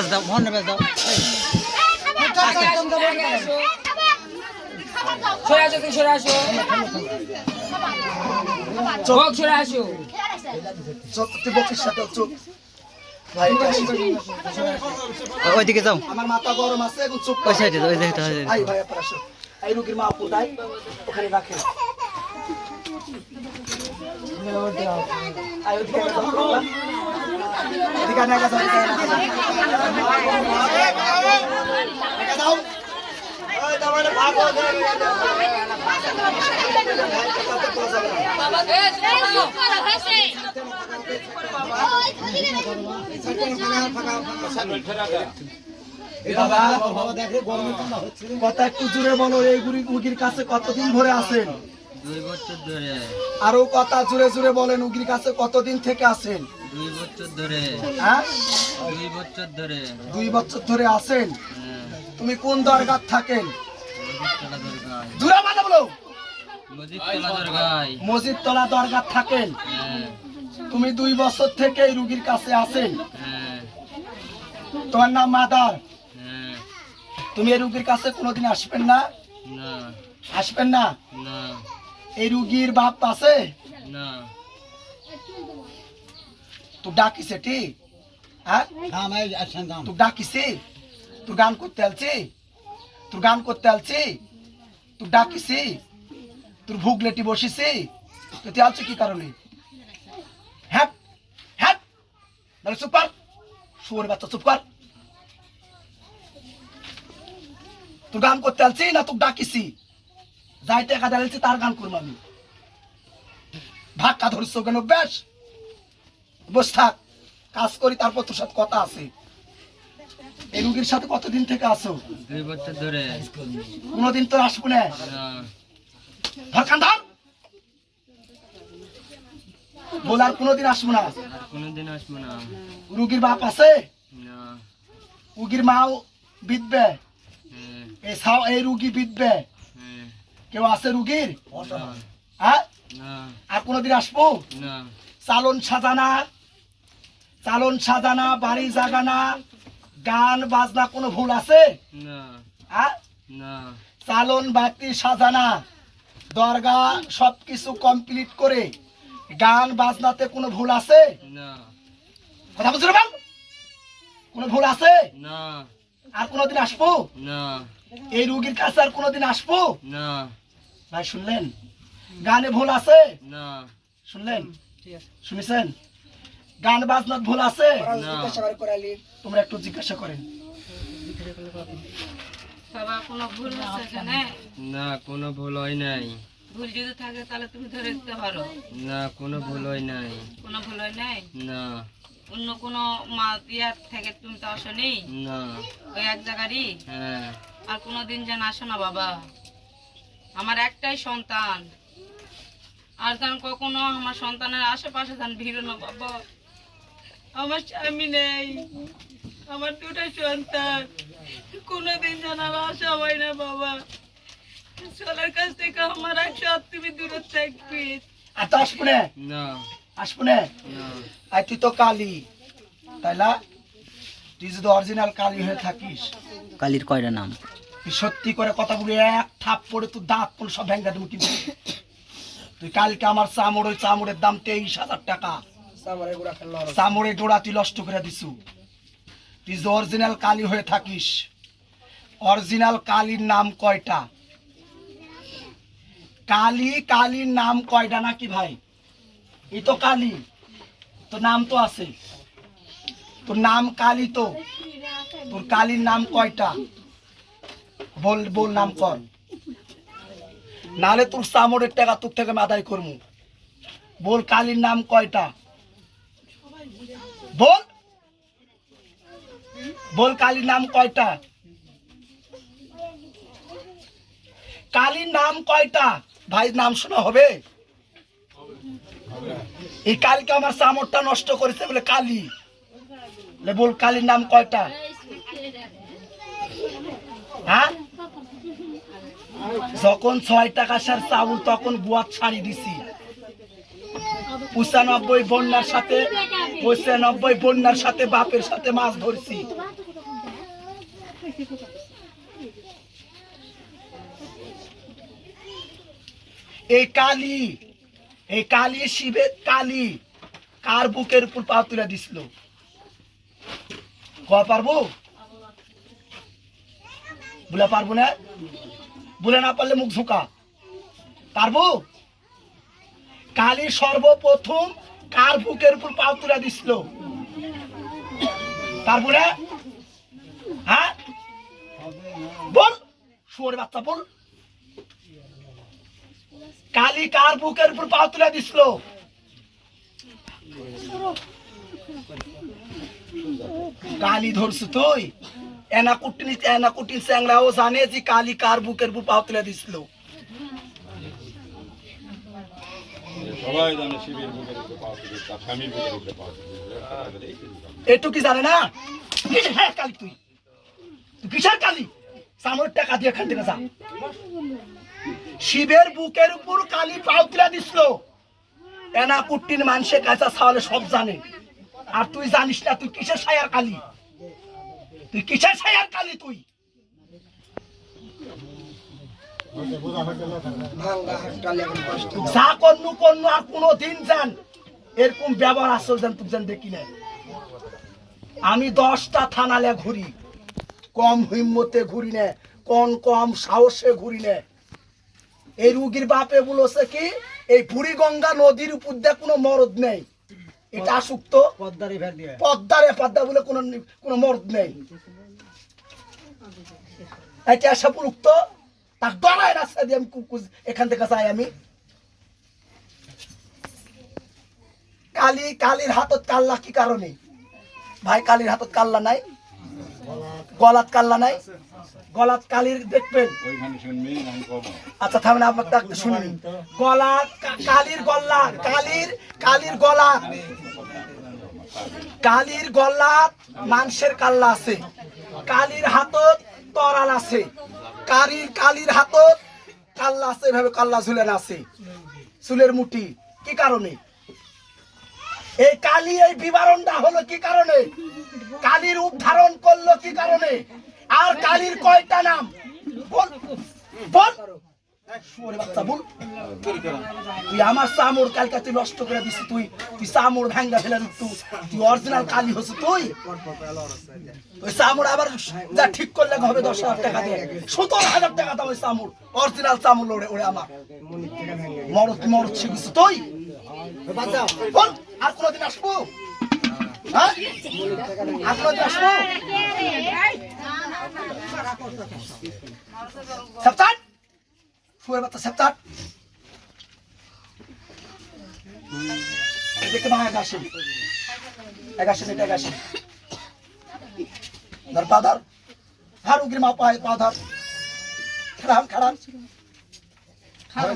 বেচ দাও ভরনে বেচ দাও। সরে আসো তুমি সরে আসো। হোক সরে আসো। চোখ তুই বকিস সাথে চোখ ভাই এটা আসি। ও- ওইদিকে যাও। আমার মাথা গরম আছে ওই সাইডে ওই সাইডে ওই সাইডে ভাই আপনার আসো। এই রুগীর মা আপু ওখানে রাখেন। আই ওদিকে কথা একটু জুড়ে বলো এই উগির কাছে কতদিন ধরে আছেন? দুই বছর ধরে। আরও কথা জুড়ে জুড়ে বলেন উগির কাছে কতদিন থেকে আছেন? দুই বছর ধরে। হ্যাঁ? দুই বছর ধরে। দুই বছর ধরে আছেন? হ্যাঁ, তুমি কোন দরগার থাকেন? বলো। মসজিদ তলা দরগার থাকেন? হ্যাঁ। তুমি দুই বছর থেকে এই রুগীর কাছে আছেন? হ্যাঁ। তোমার নাম মাদার? তুমি এই রুগীর কাছে কোনোদিন আসবেন না। আসবেন না? না। এই রুগীর বাপ আছে? না। তো ডাকিছে ঠিক হ্যাঁ তুই ডাকিছি তুই গান করতে আলছি তুই গান করতে আলছি তুই ডাকিছি তোর ভুগ লেটি বসিছি তো তুই আলছি কি কারণে হ্যাঁ হ্যাঁ তাহলে চুপ কর শুয়োর বাচ্চা চুপ কর তুই গান করতে আলছি না তুই ডাকিছি যাই টাকা দাঁড়িয়েছি তার গান করব আমি ভাক্কা ধরছ কেন বেশ বস থাক কাজ করি তারপর তোর সাথে কথা আছে। এই রুগীর সাথে কতদিন থেকে আছো? দুই বছর ধরে। কোনোদিন তোর আসব না? ধর কোনোদিন আসব না। কোনোদিন আসব না। রুগীর বাপ আছে? না। রুগীর মাও বিধবে? হ্যাঁ। এই সাও এই রুগী বিধবে? হ্যাঁ। কেউ আছে রুগীর? হ্যাঁ? আর কোনোদিন আসব? না। চালন সাজানা চালন সাজানা বাড়ি জাগানা গান বাজনা কোনো ভুল আছে? না। হ্যাঁ না। চালন বাতি সাজানা দরগা সবকিছু কমপ্লিট করে গান বাজনাতে কোনো ভুল আছে? কথা বুঝতে পারবেন কোনো ভুল আছে? না। আর কোনোদিন আসব? না। এই রুগীর কাছে আর কোনোদিন আসব? না। ভাই শুনলেন? গানে ভুল আছে? না। শুনলেন? শুনেছেন? গান বাজনাত ভুল আছে? তোমরা একটু জিজ্ঞাসা করেন। কোনো ভুল না কোনো ভুল হয় নাই। ভুল যদি থাকে তাহলে তুমি ধরে দিতে পারো। না কোনো ভুল হয় নাই। কোনো ভুল হয় নাই? না। অন্য কোনো মা ইয়ার থেকে তুমি তো আসনি? না। ওই এক জায়গারই? হ্যাঁ। আর কোনো দিন যেন আসো না বাবা। আমার একটাই সন্তান। আর যেন কখনো আমার সন্তানের আশেপাশে যেন ভিড় না বাবা। আমার স্বামী নেই। আমার দুটো সন্তান। কোনোদিন যেন আর আসা হয় না বাবা। চলার কাছ থেকে আমার একশো তুমি দূরে থাকবি। আর তো আসব না। আসব না না। আর তুই তো কালি। তাই না তুই যদি অরিজিনাল কালি হয়ে থাকিস। কালির কয়টা নাম? তুই সত্যি করে কথা বলি এক থাপ পড়ে তুই দাঁত পড়ে সব ভেঙ্গা দেবো কিন্তু। তুই কালকে আমার চামড় ওই চামড়ের দাম তেইশ হাজার টাকা। চামড়ে জোড়া তুই নষ্ট করে দিছু। তুই যে অরিজিনাল কালি হয়ে থাকিস অরিজিনাল কালির নাম কয়টা? কালি, কালির নাম কয়টা নাকি ভাই? এই তো কালি। তোর নাম তো আছে। তোর নাম কালি তো। তোর কালির নাম কয়টা? বল বল নাম কর। নালে তোর চামড়ের টাকা তোর থেকে আমি আদায় করব বল কালির নাম কয়টা? বল। বল কালির নাম কয়টা? কালির নাম কয়টা? ভাই, নাম শোনা হবে? এই কালকে আমার চামড়টা নষ্ট করেছে বলে কালি। বলে কালীর নাম কয়টা? হ্যাঁ? যখন ছয় টাকা সার চাউল, তখন বুয়াত ছাড়ি দিছি। পঁচানব্বই বন্যার সাথে পঁচানব্বই বন্যার সাথে বাপের সাথে মাছ ধরছি। এই কালি এই কালি কালি কার বুকের উপর পা তুলে দিছিল? কয়া পারব? বলে পারব না? বলে না পারলে মুখ ঝুঁকা। পারব? কালি সর্বপ্রথম কার বুকের উপর পা তুলে দিছিল। তারপরে হ্যাঁ? বল শুয়োর বাচ্চা, বল। কালি কার বুকের উপর পা তুলে দিছিল? কালি ধরছু তুই। এনা কুটিনি এনা কুটিন স্যাংরাও জানে যে কালি কার বুকের উপর পা তুলে দিছিল। শিবের বুকের উপরে কালি পাও তুলে এনা কুট্টির মানুষে কাঁচা ছাওয়ালে সব জানে। আর তুই জানিস না তুই কিসের সায়ার কালি? তুই কিসের সায়ার কালি তুই? যা আর কোনো দিন যান এরকম ব্যবহার আসল যান তুই যান দেখি না আমি দশটা থানালে ঘুরি কম হিম্মতে ঘুরি না কোন কম সাহসে ঘুরি না। এই রুগীর বাপে বলেছে কি এই বুড়ি গঙ্গা নদীর উপর দিয়ে কোনো মরদ নেই। এটা আসুক্ত। পদ্মারে পদ্মা বলে কোনো কোনো মরদ নেই। এটা পুরুক্ত তাক ডরায় রাস্তা দিয়ে আমি কুকুজ এখান থেকে যাই আমি। কালি কালির হাতত কাল্লা কি কারণে? ভাই কালির হাতত কাল্লা নাই? গলাত কাল্লা নাই? গলাত কালির দেখবেন? আচ্ছা থামেন আপনার একটা শুনি গলা কালির গলা কালির কালির গলা। কালির গলা মাংসের কাল্লা আছে। কালির হাতত তরাল আছে। কালির কালির হাতত কাল্লা আছে, এভাবে কাল্লা ঝুলে আছে চুলের মুটি কি কারণে? এই কালি, এই বিবরণটা হলো কি কারণে? কালির রূপ ধারণ করল কি কারণে? আর কালির কয়টা নাম? বল বল তুই আমার চামড় কালকে তুই নষ্ট করে দিছিস তুই। তুই একটু তুই। অরিজিনাল কালি তুই। ওই আবার ঠিক করলে হবে দশ হাজার টাকা দিয়ে। সতেরো হাজার টাকা দাম ওই শিখিস তুই। বল, আর আসব? হ্যাঁ? আসব? দেখতে ধর উগির মা পায় পা ধর খারাপ খারাপ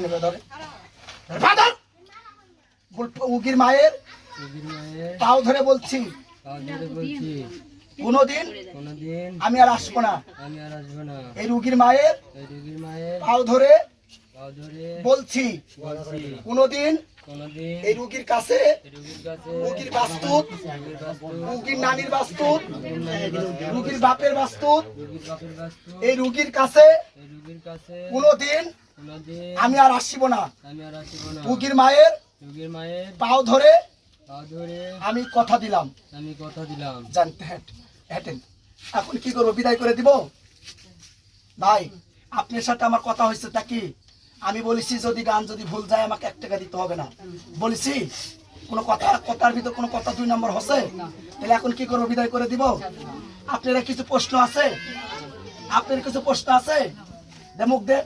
নেবে ধরে। ধর, পা ধর বল, উগির মায়ের। পাও ধরে বলছি। কোনোদিন কোনোদিন আমি আর আসব না। আমি আর আসব না। এই রুগীর মায়ের। এই রুগীর মায়ের। পাও ধরে বলছি কোনোদিন এই রুগীর কাছে রুগীর বাস্তুত রুগীর নানির বাস্তুত রুগীর বাপের বাস্তুত বাস্তু এই রুগীর কাছে কোনোদিন আমি আর আসিব না। রুগীর মায়ের পাও ধরে পা ধরে আমি কথা দিলাম। আমি কথা দিলাম। জানতে এখন কি করব বিদায় করে দিব? ভাই আপনার সাথে আমার কথা হয়েছে তা কি? আমি বলেছি, যদি গান যদি ভুল যায়, আমাকে এক টাকা দিতে হবে না। বলেছি, কোনো কথা, কথার ভিতর কোনো কথা দুই নম্বর হচ্ছে? তাহলে এখন কি করব, বিদায় করে দিব? আপনারা কিছু প্রশ্ন আছে? আপনার কিছু প্রশ্ন আছে? দে মুখ দে